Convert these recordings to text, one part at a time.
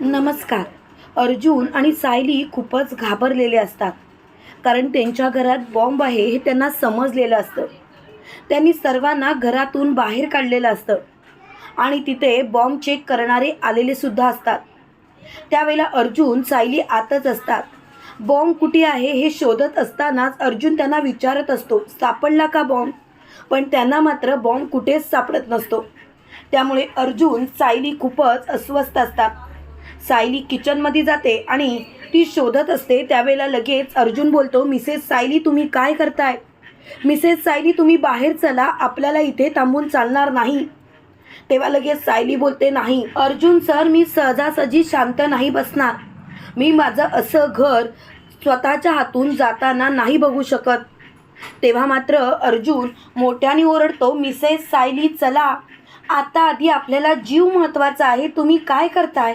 नमस्कार. अर्जुन आणि सायली खूपच घाबरलेले असतात. कारण त्यांच्या घरात बॉम्ब आहे हे त्यांना समजलेलं असतं. त्यांनी सर्वांना घरातून बाहेर काढलेलं असतं. आणि तिथे बॉम्ब चेक करणारे आलेले सुद्धा असतात. त्यावेळेला अर्जुन सायली आतच असतात. बॉम्ब कुठे आहे हे शोधत असतानाच अर्जुन त्यांना विचारत असतो सापडला का बॉम्ब? पण त्यांना मात्र बॉम्ब कुठेच सापडत नसतो. त्यामुळे अर्जुन सायली खूपच अस्वस्थ असतात. सायली किचनमध्ये जाते आणि ती शोधत असते. त्यावेळेला लगेच अर्जुन बोलतो मिसेस सायली तुम्ही काय करताय? मिसेस सायली तुम्ही बाहेर चला आपल्याला इथे थांबून चालणार नाही. तेव्हा लगेच सायली बोलते नाही अर्जुन सर मी सहजासहजी शांत नाही बसणार. मी माझं असं घर स्वतःच्या हातून जाताना नाही बघू शकत. तेव्हा मात्र अर्जुन मोठ्याने ओरडतो मिसेस सायली चला. आता आधी आपल्याला जीव महत्त्वाचा आहे. तुम्ही काय करताय?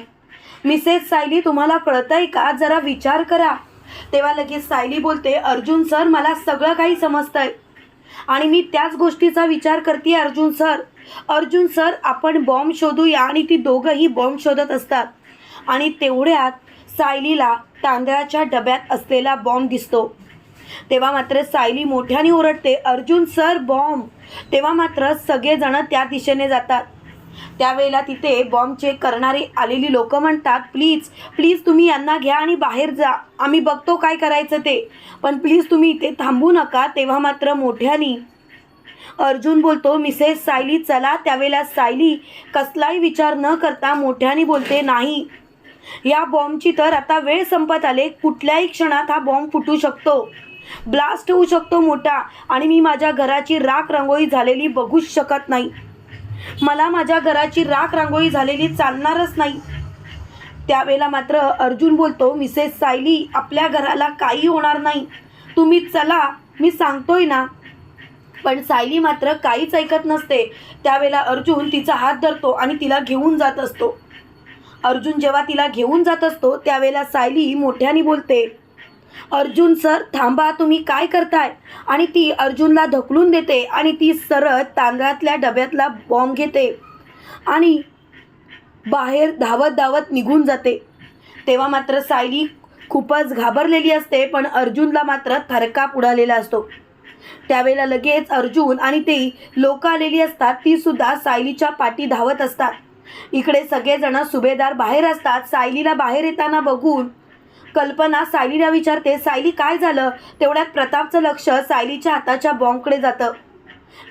मिसेस सायली तुम्हाला कळतंय का? जरा विचार करा. तेव्हा लगेच सायली बोलते अर्जुन सर मला सगळं काही समजतंय. आणि मी त्याच गोष्टीचा विचार करते अर्जुन सर अर्जुन सर आपण बॉम्ब शोधूया. आणि ती दोघंही बॉम्ब शोधत असतात. आणि तेवढ्यात सायलीला तांदळाच्या डब्यात असलेला बॉम्ब दिसतो. तेव्हा मात्र सायली मोठ्याने ओरडते अर्जुन सर बॉम्ब. तेव्हा मात्र सगळेजण त्या दिशेने जातात. त्यावेळेला तिथे बॉम्ब चेक करणारे आलेली लोक म्हणतात प्लीज प्लीज तुम्ही यांना घ्या आणि बाहेर जा. आम्ही बघतो काय करायचं ते. पण प्लीज तुम्ही इथे थांबू नका तेव्हा मात्र मोठ्यानी अर्जुन बोलतो मिसेस सायली चला. त्यावेळेला सायली कसलाही विचार न करता मोठ्याने बोलते नाही. या बॉम्बची तर आता वेळ संपत आले. कुठल्याही क्षणात हा बॉम्ब फुटू शकतो. ब्लास्ट होऊ शकतो मोठा. आणि मी माझ्या घराची राख रांगोळी झालेली बघूच शकत नाही. मला माझ्या घराची राख रांगोळी झालेली चालणारच नाही. त्यावेळेला मात्र अर्जुन बोलतो मिसेस सायली आपल्या घराला काही होणार नाही. तुम्ही चला मी सांगतोय ना. पण सायली मात्र काहीच ऐकत नसते. त्यावेळेला अर्जुन तिचा हात धरतो आणि तिला घेऊन जात असतो. अर्जुन जेव्हा तिला घेऊन जात असतो त्यावेळेला सायली मोठ्याने बोलते अर्जुन सर थांबा तुम्ही काय करताय? आणि ती अर्जुनला ढकलून देते आणि ती सरळ तांदळातल्या डब्यातला बॉम्ब घेते. आणि बाहेर धावत धावत निघून जाते. तेव्हा मात्र सायली खूपच घाबरलेली असते पण अर्जुनला मात्र थरकाप उडालेला असतो. त्यावेळेला लगेच अर्जुन आणि ते लोक आलेली असतात ती सुद्धा सायलीच्या पाठी धावत असतात. इकडे सगळेजण सुभेदार बाहेर असतात सायलीला बाहेर येताना बघून कल्पना सायलीला विचारते सायली काय झालं? तेवढ्यात प्रतापचं लक्ष सायलीच्या हाताच्या बॉम्बकडे जातं.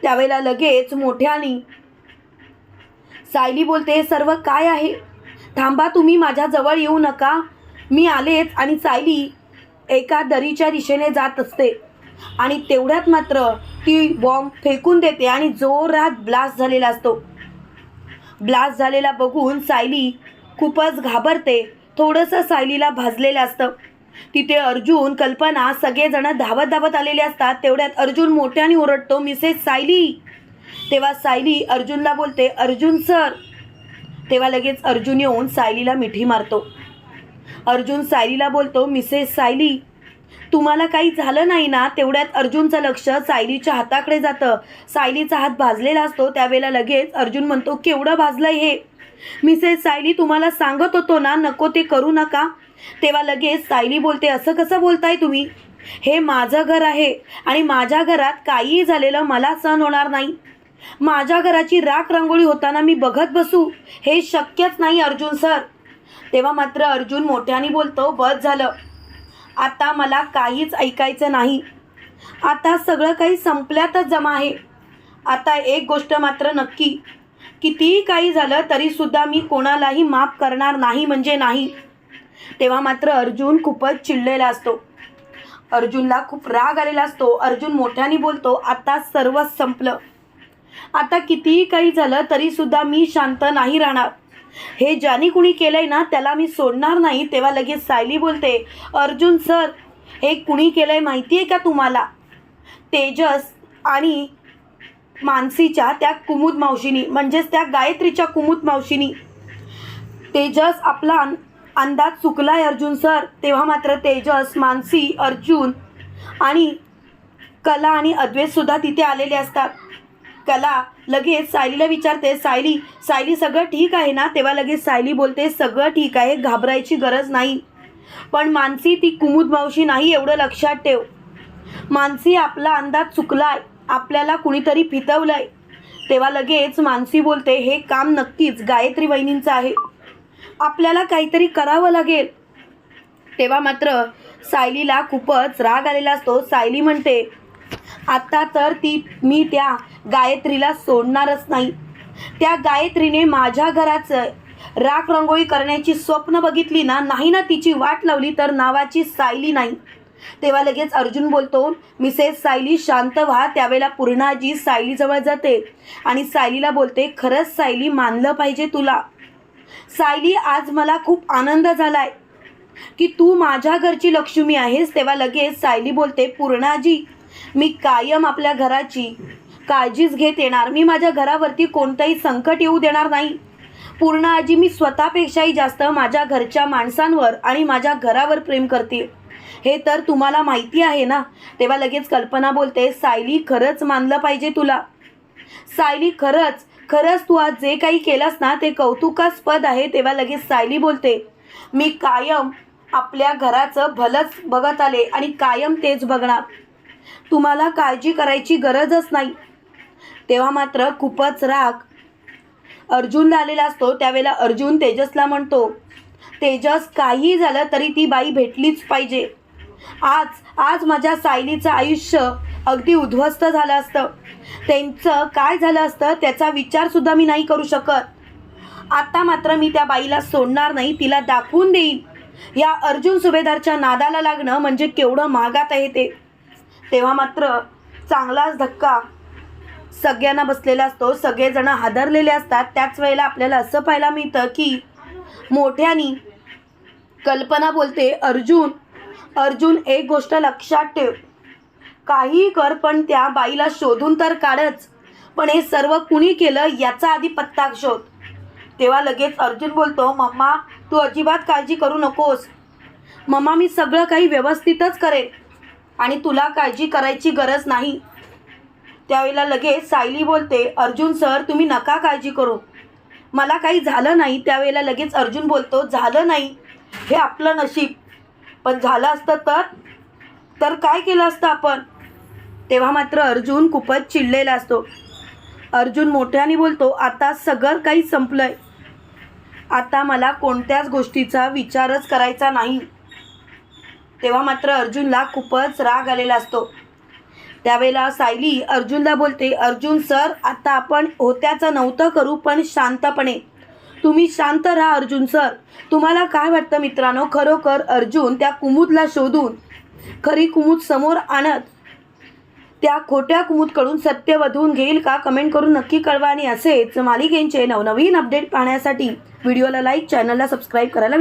त्यावेळेला लगेच मोठ्याने सायली बोलते हे सर्व काय आहे? थांबा तुम्ही माझ्याजवळ येऊ नका. मी आलेच आणि सायली एका दरीच्या दिशेने जात असते. आणि तेवढ्यात मात्र ती बॉम्ब फेकून देते आणि जोरात ब्लास्ट झालेला असतो. ब्लास्ट झालेला बघून सायली खूपच घाबरते. थोडंसं सायलीला भाजलेलं असतं. तिथे अर्जुन कल्पना सगळेजण धावत धावत आलेले असतात. तेवढ्यात अर्जुन मोठ्याने ओरडतो मिसेस सायली. तेव्हा सायली अर्जुनला बोलते अर्जुन सर. तेव्हा लगेच अर्जुन येऊन सायलीला मिठी मारतो. अर्जुन सायलीला बोलतो मिसेस सायली तुम्हाला काही झालं नाही ना? तेवढ्यात अर्जुनचं लक्ष सायलीच्या हाताकडे जातं. सायलीचा हात भाजलेला असतो त्यावेळेला लगेच अर्जुन म्हणतो केवढं भाजलंय हे? मिसेस सायली तुम्हाला सांगत होतो ना नको ते करू नका. तेव्हा लगेच सायली बोलते असं कसं बोलताय तुम्ही? हे माझं घर आहे आणि माझ्या घरात काहीही झालेलं मला सहन होणार नाही. माझ्या घराची राख रांगोळी होताना मी बघत बसू. हे शक्यच नाही अर्जुन सर. तेव्हा मात्र अर्जुन मोठ्याने बोलतो बस झालं. आता मला काहीच ऐकायचं नाही. आता सगळं काही संपल्यातच जमा आहे. आता एक गोष्ट मात्र नक्की. कितीही काही झालं तरीसुद्धा मी कोणालाही माफ करणार नाही म्हणजे नाही. तेव्हा मात्र अर्जुन खूपच चिडलेला असतो. अर्जुनला खूप राग आलेला असतो. अर्जुन मोठ्याने बोलतो आता सर्व संपलं. आता कितीही काही झालं तरीसुद्धा मी शांत नाही राहणार. हे ज्याने कुणी केलंय ना त्याला मी सोडणार नाही. तेव्हा लगेच सायली बोलते अर्जुन सर हे कुणी केलंय माहिती आहे का तुम्हाला? तेजस आणि मानसीच्या त्या कुमुद मावशीनी म्हणजेच त्या गायत्रीच्या कुमुद मावशीनी. तेजस आपला अंदाज अंदाज चुकलाय अर्जुन सर तेव्हा मात्र तेजस मानसी अर्जुन आणि कला आणि अद्वैतसुद्धा तिथे आलेले असतात. कला लगेच सायलीला विचारते सायली सायली सगळं ठीक आहे ना? तेव्हा लगेच सायली बोलते सगळं ठीक आहे घाबरायची गरज नाही. पण मानसी ती कुमुद मावशी नाही एवढं लक्षात ठेव. मानसी आपला अंदाज चुकलाय. आपल्याला कुणीतरी फितवलंय. तेव्हा लगेच मानसी बोलते हे काम नक्कीच गायत्री वहिनींचं आहे. आपल्याला काहीतरी करावं लागेल. तेव्हा मात्र सायलीला खूपच राग आलेला असतो. सायली म्हणते आता तर ती मी त्या गायत्रीला सोडणारच नाही. त्या गायत्रीने माझ्या घराचं राख रंगोळी करण्याची स्वप्न बघितली ना नाही ना तिची वाट लावली तर नावाची सायली नाही. तेव्हा लगेच अर्जुन बोलतो मिसेस सायली शांत व्हा त्यावेळेला पूर्णाजी सायलीजवळ जाते आणि सायलीला बोलते खरंच सायली मानलं पाहिजे तुला. सायली आज मला खूप आनंद झालाय की तू माझ्या घरची लक्ष्मी आहेस. तेव्हा लगेच सायली बोलते पूर्णाजी मी कायम आपल्या घराची काळजीच घेत येणार. मी माझ्या घरावरती कोणतंही संकट येऊ देणार नाही. पूर्ण आजी मी स्वतःपेक्षाही जास्त माझ्या घरच्या माणसांवर आणि माझ्या घरावर प्रेम करते. हे तर तुम्हाला माहिती आहे ना? तेव्हा लगेच कल्पना बोलते सायली खरंच मानलं पाहिजे तुला. सायली खरंच खरंच तू आज जे काही केलंस ना ते कौतुकास्पद आहे तेव्हा लगेच सायली बोलते. मी कायम आपल्या घराचं भलंच बघत आले आणि कायम तेच बघणार. तुम्हाला काळजी करायची गरजच नाही. तेव्हा मात्र खूपच राग अर्जुनला आलेला असतो. त्यावेळेला अर्जुन तेजसला म्हणतो तेजस काही झालं तरी ती बाई भेटलीच पाहिजे. आज आज माझ्या सायलीचं आयुष्य अगदी उद्ध्वस्त झालं असतं. त्यांचं काय झालं असतं त्याचा विचारसुद्धा मी नाही करू शकत. आता मात्र मी त्या बाईला सोडणार नाही तिला दाखवून देईन. या अर्जुन सुभेदारच्या नादाला लागणं म्हणजे केवढं महागात आहे ते. तेव्हा मात्र चांगलाच धक्का सगळ्यांना बसलेला असतो. सगळेजण हादरलेले असतात. त्याच वेळेला आपल्याला असं पाहायला मिळतं की मोठ्यानी कल्पना बोलते अर्जुन अर्जुन एक गोष्ट लक्षात ठेव. काही कर पण त्या बाईला शोधून तर काढच. पण हे सर्व कुणी केलं याचा आधी पत्ता शोध. तेव्हा लगेच अर्जुन बोलतो मम्मा तू अजिबात काळजी करू नकोस. मम्मा मी सगळं काही व्यवस्थितच करेन आणि तुला काळजी करायची गरज नाही. त्यावेळेला लगेच सायली बोलते अर्जुन सर तुम्ही नका काळजी करू. मला काही झालं नाही त्यावेळेला लगेच अर्जुन बोलतो झालं नाही. हे आपलं नशीब. पण झालं असतं तर? तर काय केलं असतं आपण? तेव्हा मात्र अर्जुन खूपच चिडलेला असतो. अर्जुन मोठ्याने बोलतो आता सगळं काही संपलंय. आता मला कोणत्याच गोष्टीचा विचारच करायचा नाही. तेव्हा मात्र अर्जुनला खूपच राग आलेला असतो. त्यावेळेला सायली अर्जुनला बोलते अर्जुन सर आता आपण होत्याचं नव्हतं करू पण शांतपणे. तुम्ही शांत राहा अर्जुन सर. तुम्हाला काय वाटतं मित्रांनो? खरोखर अर्जुन त्या कुमुदला शोधून खरी कुमुद समोर आणत त्या खोट्या कुमुदकडून सत्य वधवून घेईल का? कमेंट करून नक्की कळवा आणि असेच मालिकेंचे नवनवीन अपडेट पाहण्यासाठी व्हिडिओला लाईक चॅनलला सबस्क्राईब करायला